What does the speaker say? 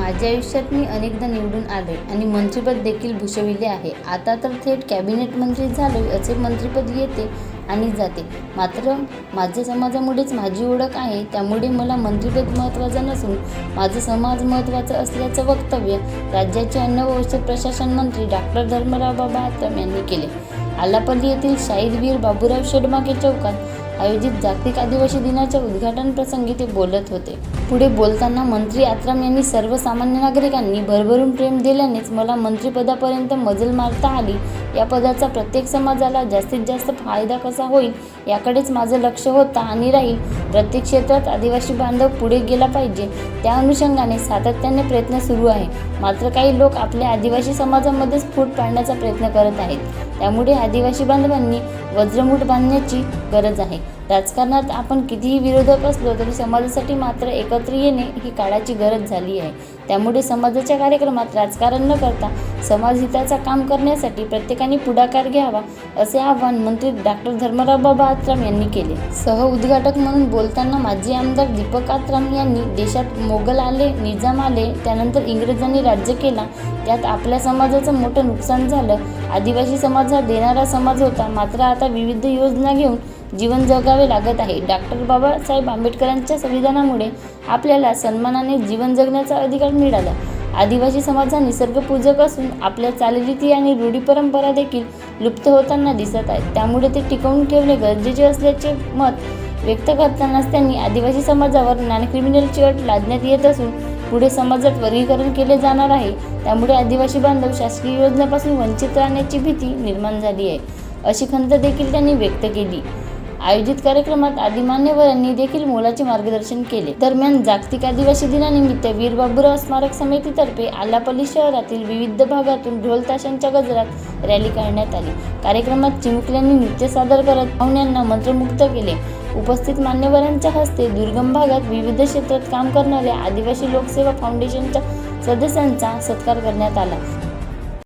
माझ्या आयुष्यात मी अनेकदा निवडून आले आणि मंत्रिपद देखील भूषविले आहे. आता तर थेट कॅबिनेट मंत्री झालो असे मंत्रिपद येते आणि जाते. मात्र माझ्या समाजामुळेच माझी ओळख आहे त्यामुळे मला मंत्रिपद महत्त्वाचं नसून माझं समाज महत्त्वाचं असल्याचं वक्तव्य राज्याचे अन्न व औषध प्रशासन मंत्री डॉक्टर धर्मराव बाबा आत्रम यांनी केले. आलापल्ली येथील शाहीरवीर बाबूराव शेडमाके चौकात आयोजित जागतिक आदिवासी दिनाच्या उद्घाटन प्रसंगी ते बोलत होते. पुढे बोलताना मंत्री आत्राम यांनी सर्वसामान्य नागरिकांनी भरभरून प्रेम दिल्यानेच मला मंत्रिपदापर्यंत मजल मारता आली. या पदाचा प्रत्येक समाजाला जास्तीत जास्त फायदा कसा होईल याकडेच माझं लक्ष होता आणि राहील. प्रत्येक क्षेत्रात आदिवासी बांधव पुढे गेला पाहिजे त्या अनुषंगाने सातत्याने प्रयत्न सुरू आहे. मात्र काही लोक आपल्या आदिवासी समाजामध्येच फूट पाडण्याचा प्रयत्न करत आहेत. त्यामुळे आदिवासी बांधवांनी वज्रमूठ बांधण्याची गरज आहे. राजकारणात आपण कितीही विरोधक असलो तरी समाजासाठी मात्र एकत्र येणे ही काळाची गरज झाली आहे. त्यामुळे समाजाच्या कार्यक्रमात राजकारण न करता समाजहिताचा काम करण्यासाठी प्रत्येकाने पुढाकार घ्यावा असे आवाहन मंत्री डॉक्टर धर्मराव बाबा आत्राम यांनी केले. सह उद्घाटक म्हणून बोलताना माजी आमदार दीपक आत्राम यांनी देशात मोगल आले निजाम आले त्यानंतर इंग्रजांनी राज्य केला त्यात आपल्या समाजाचं मोठं नुकसान झालं. आदिवासी समाज हा देणारा समाज होता मात्र आता विविध योजना घेऊन जीवन जगावे लागत आहे. डॉक्टर बाबासाहेब आंबेडकरांच्या संविधानामुळे आपल्याला सन्मानाने जीवन जगण्याचा अधिकार मिळाला. आदिवासी समाज हा निसर्गपूजक असून आपल्या चालीरीती आणि रूढी परंपरा देखील लुप्त होताना दिसत आहेत. त्यामुळे ते टिकवून ठेवणे गरजेचे असल्याचे मत व्यक्त करतानाच त्यांनी आदिवासी समाजावर नॉन क्रिमिनलची अट लादण्यात येत असून पुढे समाजात वर्गीकरण केले जाणार आहे. त्यामुळे आदिवासी बांधव शासकीय योजनेपासून वंचित राहण्याची भीती निर्माण झाली आहे अशी खंत देखील त्यांनी व्यक्त केली. आयोजित कार्यक्रमात आदी मान्यवरांनी देखील मोलाचे मार्गदर्शन केले. दरम्यान जागतिक आदिवासी दिनानिमित्त वीर बाबूराव स्मारक समितीतर्फे आलापल्ली शहरातील विविध भागातून ढोल ताशांच्या गजरात रॅली काढण्यात आली. कार्यक्रमात चिमुकल्यांनी नृत्य सादर करत पाहुण्यांना मंत्रमुग्ध केले. उपस्थित मान्यवरांच्या हस्ते दुर्गम भागात विविध क्षेत्रात काम करणाऱ्या आदिवासी लोकसेवा फाउंडेशनच्या सदस्यांचा सत्कार करण्यात आला.